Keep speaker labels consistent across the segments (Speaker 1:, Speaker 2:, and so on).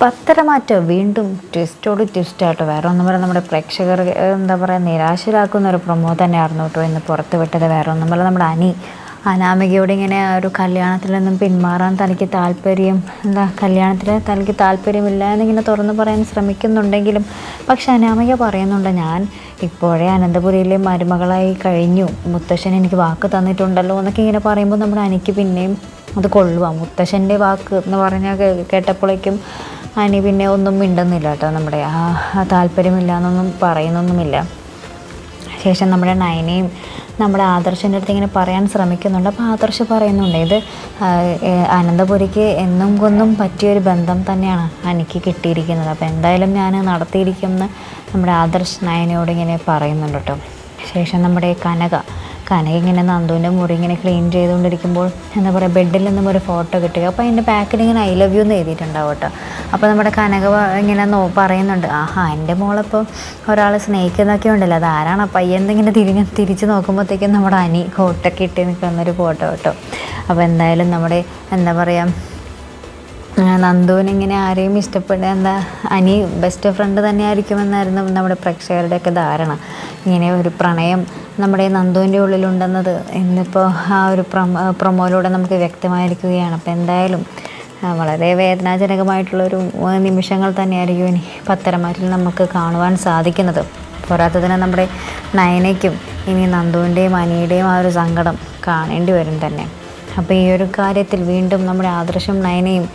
Speaker 1: പത്തരമാറ്റം വീണ്ടും ട്വിസ്റ്റോട് ട്വിസ്റ്റായിട്ട് വേറെ ഒന്നും പറയാം നമ്മുടെ പ്രേക്ഷകർ എന്താ പറയുക നിരാശരാക്കുന്ന ഒരു പ്രൊമോ തന്നെയായിരുന്നു കേട്ടോ ഇന്ന് പുറത്ത് വിട്ടത്. വേറെ ഒന്നും പറയാം നമ്മുടെ അനി അനാമികയോട് ഇങ്ങനെ ഒരു കല്യാണത്തിൽ നിന്നും പിന്മാറാൻ തനിക്ക് താല്പര്യം എന്താ കല്യാണത്തിൽ തനിക്ക് താല്പര്യമില്ല എന്നിങ്ങനെ തുറന്നു പറയാൻ ശ്രമിക്കുന്നുണ്ടെങ്കിലും പക്ഷെ അനാമിക പറയുന്നുണ്ട് ഞാൻ ഇപ്പോഴേ അനന്തപുരിയിലെ മരുമകളായി കഴിഞ്ഞു. മുത്തശ്ശൻ എനിക്ക് വാക്ക് തന്നിട്ടുണ്ടല്ലോ എന്നൊക്കെ ഇങ്ങനെ പറയുമ്പോൾ നമ്മുടെ അനിക്ക് പിന്നെയും അത് കൊള്ളുക മുത്തശ്ശന്റെ വാക്ക് എന്ന് പറഞ്ഞാൽ കേട്ടപ്പോഴേക്കും അനി പിന്നെ ഒന്നും മിണ്ടുന്നില്ല കേട്ടോ നമ്മുടെ ആ താല്പര്യമില്ല എന്നൊന്നും പറയുന്നൊന്നുമില്ല. ശേഷം നമ്മുടെ നയനയും നമ്മുടെ ആദർശന്റെ അടുത്ത് ഇങ്ങനെ പറയാൻ ശ്രമിക്കുന്നുണ്ട്. അപ്പോൾ ആദർശ് പറയുന്നുണ്ട് ഇത് അനന്തപുരിക്ക് എന്നും കൊന്നും പറ്റിയൊരു ബന്ധം തന്നെയാണ് എനിക്ക് കിട്ടിയിരിക്കുന്നത്. അപ്പോൾ എന്തായാലും ഞാൻ നടത്തിയിരിക്കുമെന്ന് നമ്മുടെ ആദർശ് നയനയോട് ഇങ്ങനെ പറയുന്നുണ്ട് കേട്ടോ. ശേഷം നമ്മുടെ കനക കനക ഇങ്ങനെ നന്ദുവിന്റെ മുറി ഇങ്ങനെ ക്ലീൻ ചെയ്തുകൊണ്ടിരിക്കുമ്പോൾ എന്താ പറയുക ബെഡിൽ നിന്നും ഒരു ഫോട്ടോ കിട്ടുക. അപ്പോൾ അതിന്റെ പാക്കിൽ ഇങ്ങനെ ഐ ലവ് യു എന്ന് എഴുതിയിട്ടുണ്ടാവും കേട്ടോ. അപ്പോൾ നമ്മുടെ കനക ഇങ്ങനെ നോ പറയുന്നുണ്ട് ആഹാ എന്റെ മോളിപ്പോൾ ഒരാൾ സ്നേഹിക്കുന്നൊക്കെ ഉണ്ടല്ലോ അതാരാണ്? ആ എന്തെങ്കിലും തിരിഞ്ഞ് തിരിച്ച് നോക്കുമ്പോഴത്തേക്കും നമ്മുടെ അനി കോട്ടൊക്കെ ഇട്ട് നിൽക്കുന്നൊരു ഫോട്ടോ കേട്ടോ. അപ്പോൾ എന്തായാലും നമ്മുടെ എന്താ പറയുക നന്ദുവിനിങ്ങനെ ആരെയും ഇഷ്ടപ്പെടുക എന്താ അനി ബെസ്റ്റ് ഫ്രണ്ട് തന്നെ ആയിരിക്കുമെന്നായിരുന്നു നമ്മുടെ പ്രേക്ഷകരുടെയൊക്കെ ധാരണ. ഇങ്ങനെ ഒരു പ്രണയം നമ്മുടെ നന്ദുവിന്റെ ഉള്ളിലുണ്ടെന്നത് ഇന്നിപ്പോൾ ആ ഒരു പ്രൊമ പ്രൊമോയിലൂടെ നമുക്ക് വ്യക്തമായിരിക്കുകയാണ്. അപ്പോൾ എന്തായാലും വളരെ വേദനാജനകമായിട്ടുള്ളൊരു നിമിഷങ്ങൾ തന്നെയായിരിക്കും ഇനി പത്തരമാറ്റിൽ നമുക്ക് കാണുവാൻ സാധിക്കുന്നത്. പോരാത്തതിന് നമ്മുടെ നയനയ്ക്കും ഇനി നന്ദുവിന്റെയും അനിയുടെയും ആ ഒരു സങ്കടം കാണേണ്ടി വരും തന്നെ. അപ്പോൾ ഈ ഒരു കാര്യത്തിൽ വീണ്ടും നമ്മുടെ ആദർശം നയനയും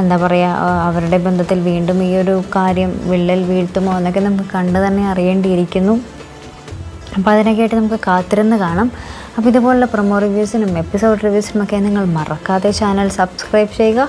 Speaker 1: എന്താ പറയുക അവരുടെ ബന്ധത്തിൽ വീണ്ടും ഈ ഒരു കാര്യം വിള്ളൽ വീഴ്ത്തുമോ എന്നൊക്കെ നമുക്ക് കണ്ടു തന്നെ അറിയേണ്ടിയിരിക്കുന്നു. അപ്പോൾ അതിനൊക്കെയായിട്ട് നമുക്ക് കാത്തിരുന്ന് കാണാം. അപ്പോൾ ഇതുപോലുള്ള പ്രൊമോ റിവ്യൂസിനും എപ്പിസോഡ് റിവ്യൂസിനും ഒക്കെ നിങ്ങൾ മറക്കാതെ ചാനൽ സബ്സ്ക്രൈബ് ചെയ്യുക.